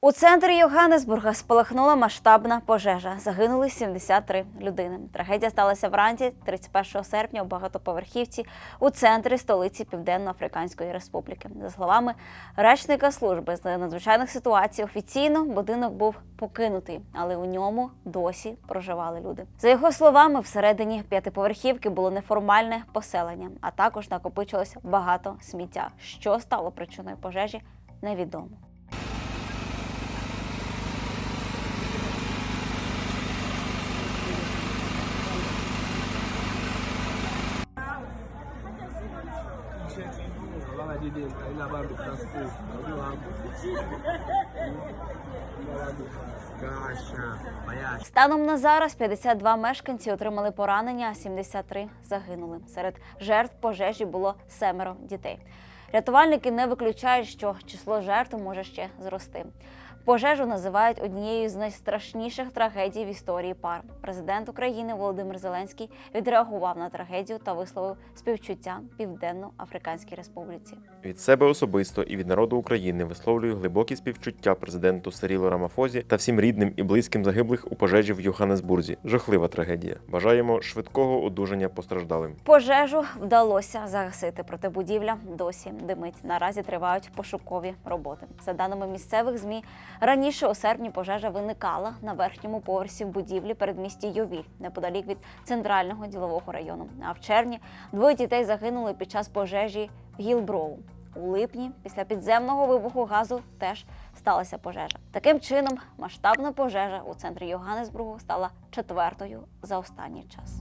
У центрі Йоганнесбурга спалахнула масштабна пожежа. Загинули 73 людини. Трагедія сталася вранці 31 серпня у багатоповерхівці у центрі столиці Південно-Африканської Республіки. За словами речника служби з надзвичайних ситуацій, офіційно будинок був покинутий, але у ньому досі проживали люди. За його словами, всередині п'ятиповерхівки було неформальне поселення, а також накопичилось багато сміття. Що стало причиною пожежі, невідомо. Станом на зараз 52 мешканці отримали поранення, а 73 загинули. Серед жертв пожежі було семеро дітей. Рятувальники не виключають, що число жертв може ще зрости. Пожежу називають однією з найстрашніших трагедій в історії пар. Президент України Володимир Зеленський відреагував на трагедію та висловив співчуття Південно-Африканській Республіці. Від себе особисто і від народу України висловлюю глибокі співчуття президенту Сарілу Рамафозі та всім рідним і близьким загиблих у пожежі в Йоханнесбурзі. Жахлива трагедія. Бажаємо швидкого одужання постраждалим. Пожежу вдалося загасити, проте будівля досі димить. Наразі тривають пошукові роботи. За даними місцевих змі, раніше у серпні пожежа виникала на верхньому поверсі в будівлі передмісті Йовіль, неподалік від центрального ділового району. А в червні двоє дітей загинули під час пожежі в Гілброу. У липні, після підземного вибуху газу, теж сталася пожежа. Таким чином, масштабна пожежа у центрі Йоганнесбургу стала четвертою за останній час.